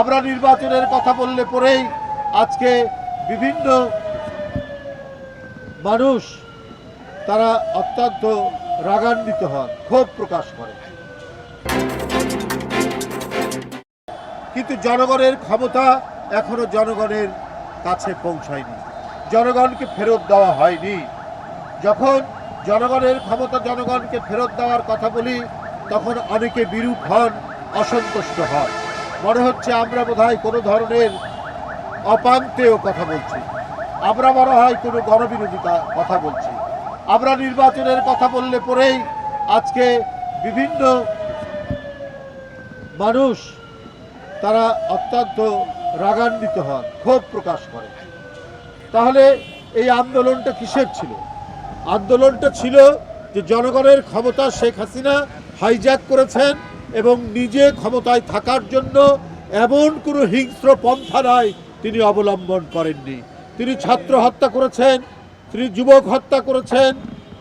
আমরা নির্বাচনের কথা বললে পরেই আজকে বিভিন্ন মানুষ তারা অত্যন্ত রাগান্বিত হন, ক্ষোভ প্রকাশ করে কিন্তু জনগণের ক্ষমতা এখনও জনগণের কাছে পৌঁছায়নি। জনগণকে ফেরত দেওয়া হয়নি। যখন জনগণের ক্ষমতা জনগণকে ফেরত দেওয়ার কথা বলি, তখন অনেকে বিরূপ হন, অসন্তুষ্ট হন। মনে হচ্ছে আমরা বোধহয় কোনো ধরনের অপান্তেও কথা বলছি। আমরা মনে হয় কোনো গণবিরোধিতা কথা বলছি। আমরা নির্বাচনের কথা বললে পরেই আজকে বিভিন্ন মানুষ তারা অত্যন্ত রাগান্বিত হন, ক্ষোভ প্রকাশ করে তাহলে এই আন্দোলনটা কিসের ছিল? আন্দোলনটা ছিল যে জনগণের ক্ষমতা শেখ হাসিনা হাইজ্যাক করেছেন এবং নিজে ক্ষমতায় থাকার জন্য এমন কোনো হিংস্র পন্থা নাই তিনি অবলম্বন করেননি। তিনি ছাত্র হত্যা করেছেন, তিনি যুবক হত্যা করেছেন,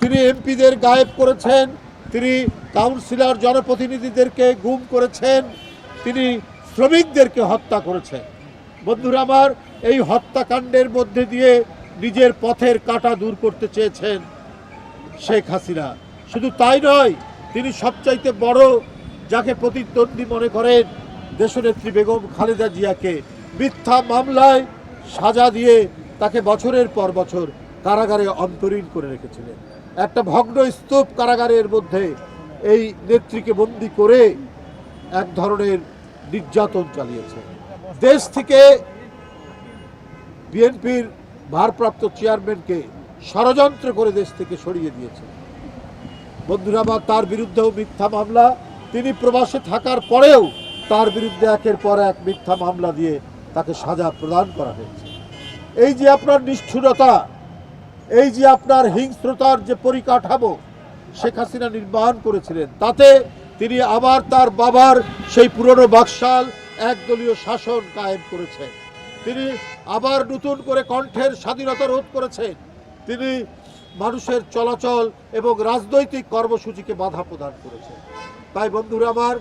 তিনি এমপিদের গায়েব করেছেন, তিনি কাউন্সিলর জনপ্রতিনিধিদেরকে গুম করেছেন, তিনি শ্রমিকদেরকে হত্যা করেছেন। বন্ধুরা আমার, এই হত্যাকাণ্ডের মধ্যে দিয়ে নিজের পথের কাটা দূর করতে চেয়েছেন শেখ হাসিনা। শুধু তাই নয়, তিনি সবচাইতে বড় যাকে প্রতিদ্বন্দ্বী মনে করেন দেশনেত্রী বেগম খালেদা জিয়াকে। মিথ্যা মামলায় সাজা দিয়ে তাকে বছরের পর বছর কারাগারে অন্তরীণ করে রেখেছিলেন। একটা ভগ্ন স্তূপ কারাগারের মধ্যে এই নেত্রীকে বন্দি করে এক ধরনের নির্যাতন চালিয়েছে। দেশ থেকে বিএনপির ভারপ্রাপ্ত চেয়ারম্যানকে ষড়যন্ত্র করে দেশ থেকে সরিয়ে দিয়েছে। বন্ধুরা, আমার তার বিরুদ্ধেও মিথ্যা মামলা তিনি প্রবাসে থাকার পরেও তার বিরুদ্ধে একের পর এক মিথ্যা মামলা দিয়ে তাকে সাজা প্রদান করা হয়েছে। এই যে আপনার নিষ্ঠুরতা, এই যে আপনার হিংস্রতার যে পরিকাঠামো শেখ হাসিনা নির্মাণ করেছিলেন, তাতে তিনি আবার তার বাবার সেই পুরনো বাকশাল একদলীয় শাসন কায়েম করেছেন। তিনি আবার নতুন করে কণ্ঠের স্বাধীনতা রোধ করেছেন। তিনি মানুষের চলাচল এবং রাজনৈতিক কর্মসূচিকে বাধা প্রদান করেছেন। তাই বন্ধুরা আমার,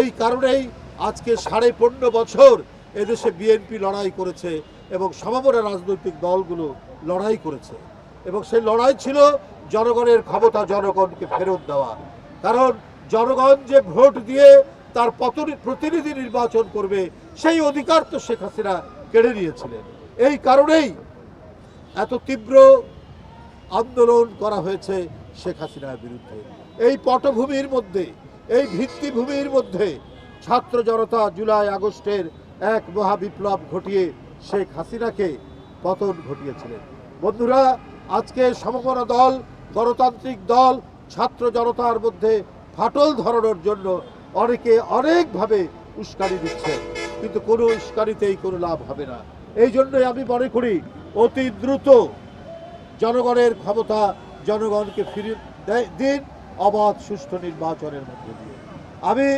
এই কারণেই আজকে সাড়ে পনেরো বছর এদেশে বিএনপি লড়াই করেছে এবং সমবরা রাজনৈতিক দলগুলো লড়াই করেছে। এবং সেই লড়াই ছিল জনগণের ক্ষমতা জনগণকে ফেরত দেওয়া। কারণ জনগণ যে ভোট দিয়ে তার প্রতিনিধি নির্বাচন করবে, সেই অধিকার তো শেখ হাসিনা কেড়ে নিয়েছিলেন। এই কারণেই এত তীব্র আন্দোলন করা হয়েছে শেখ হাসিনার বিরুদ্ধে। এই পটভূমির মধ্যে এই ভিত্তিভূমির মধ্যে ছাত্র জনতা জুলাই আগস্টের এক মহাবিপ্লব ঘটিয়ে শেখ হাসিনাকে পতন ঘটিয়েছিলেন। বন্ধুরা, আজকে সমমনা দল, গণতান্ত্রিক দল, ছাত্র জনতার মধ্যে ফাটল ধরানোর জন্য অনেকে অনেকভাবে উস্কানি দিচ্ছে কিন্তু কোনো উস্কানিতেই কোনো লাভ হবে না। এই জন্যই আমি মনে করি অতি দ্রুত জনগণের ক্ষমতা জনগণকে ফিরে দিন। অবাধ, সুষ্ঠু নির্বাচনের মধ্যে দিয়ে। আমি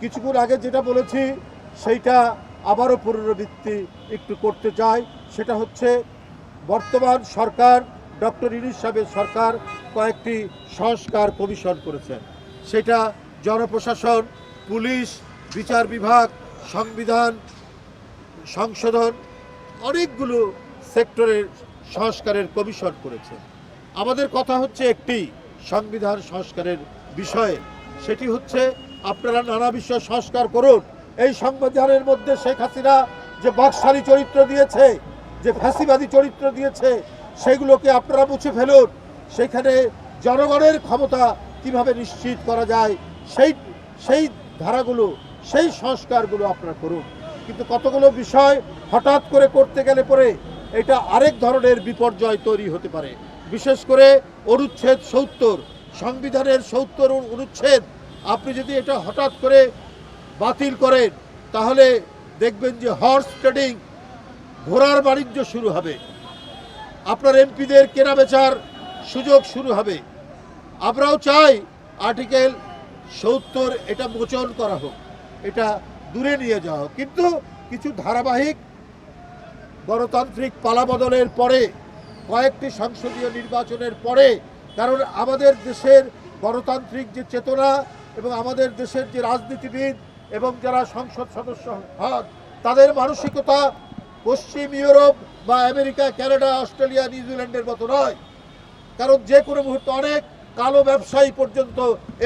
কিছুক্ষণ আগে যেটা বলেছি, সেইটা আবারও পুনরাবৃত্তি একটু করতে চাই। সেটা হচ্ছে, বর্তমান সরকার, ডক্টর ইউনুস সাহেবের সরকার কয়েকটি সংস্কার কমিশন করেছেন। সেটা জনপ্রশাসন, পুলিশ, বিচার বিভাগ, সংবিধান, সংশোধন, অনেকগুলো সেক্টরের সংস্কারের কমিশন করেছে। আমাদের কথা হচ্ছে একটি সংবিধান সংস্কারের বিষয়ে। সেটি হচ্ছে, আপনারা নানা বিষয় সংস্কার করুন। এই সংবিধানের মধ্যে শেখ হাসিনা যে বাকশালী চরিত্র দিয়েছে, যে ফ্যাসিবাদী চরিত্র দিয়েছে, সেগুলোকে আপনারা মুছে ফেলুন। সেখানে জনগণের ক্ষমতা কীভাবে নিশ্চিত করা যায়, সেই সেই ধারাগুলো, সেই সংস্কারগুলো আপনারা করুন। কিন্তু কতগুলো বিষয় হঠাৎ করে করতে গেলে পরে এটা আরেক ধরনের বিপর্যয় তৈরি হতে পারে। বিশেষ করে অনুচ্ছেদ সত্তর, সংবিধানের সত্তর অনুচ্ছেদ। আপনি যদি এটা হঠাৎ করে বাতিল করেন, তাহলে দেখবেন যে হর্স ট্রেডিং ঘোড়ার বাণিজ্য শুরু হবে। আপনার এমপিদের কেনা বেচার সুযোগ শুরু হবে। আমরাও চাই আর্টিকেল সত্তর এটা মোচন করা হোক, এটা দূরে নিয়ে যাওয়া হোক। কিন্তু কিছু ধারাবাহিক গণতান্ত্রিক পালাবদলের পরে কয়েকটি সংসদীয় নির্বাচনের পরে, কারণ আমাদের দেশের গণতান্ত্রিক যে চেতনা এবং আমাদের দেশের যে রাজনীতিবিদ এবং যারা সংসদ সদস্য হন, তাদের মানসিকতা পশ্চিম ইউরোপ বা আমেরিকা, কানাডা, অস্ট্রেলিয়া, নিউজিল্যান্ডের মতো নয়। কারণ যে কোনো মুহূর্তে অনেক কালো ব্যবসায়ী পর্যন্ত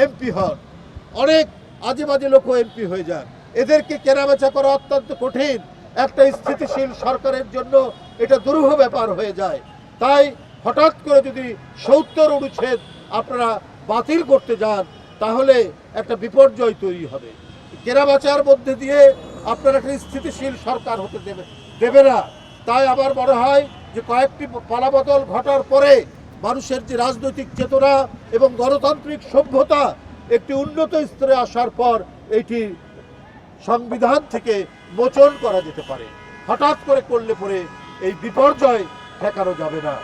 এমপি হন। অনেক আজে বাজে লোকও এমপি হয়ে যান। এদেরকে কেনাবেচা করা অত্যন্ত কঠিন। একটা স্থিতিশীল সরকারের জন্য এটা দুরূহ ব্যাপার হয়ে যায়। তাই হঠাৎ করে যদি সত্তর অনুচ্ছেদ আপনারা বাতিল করতে যান, তাহলে একটা বিপর্যয় তৈরি হবে। কেনাবেচার মধ্যে দিয়ে আপনারা একটা স্থিতিশীল সরকার হতে দেবে দেবে না। তাই আমার মনে হয় যে কয়েকটি পালাবদল ঘটার পরে মানুষের যে রাজনৈতিক চেতনা এবং গণতান্ত্রিক সভ্যতা একটি উন্নত স্তরে আসার পর এটি সংবিধান থেকে মোচন করা যেতে পারে। হঠাৎ করে করলে পরে এই বিপর্যয় ঠেকানো যাবে না।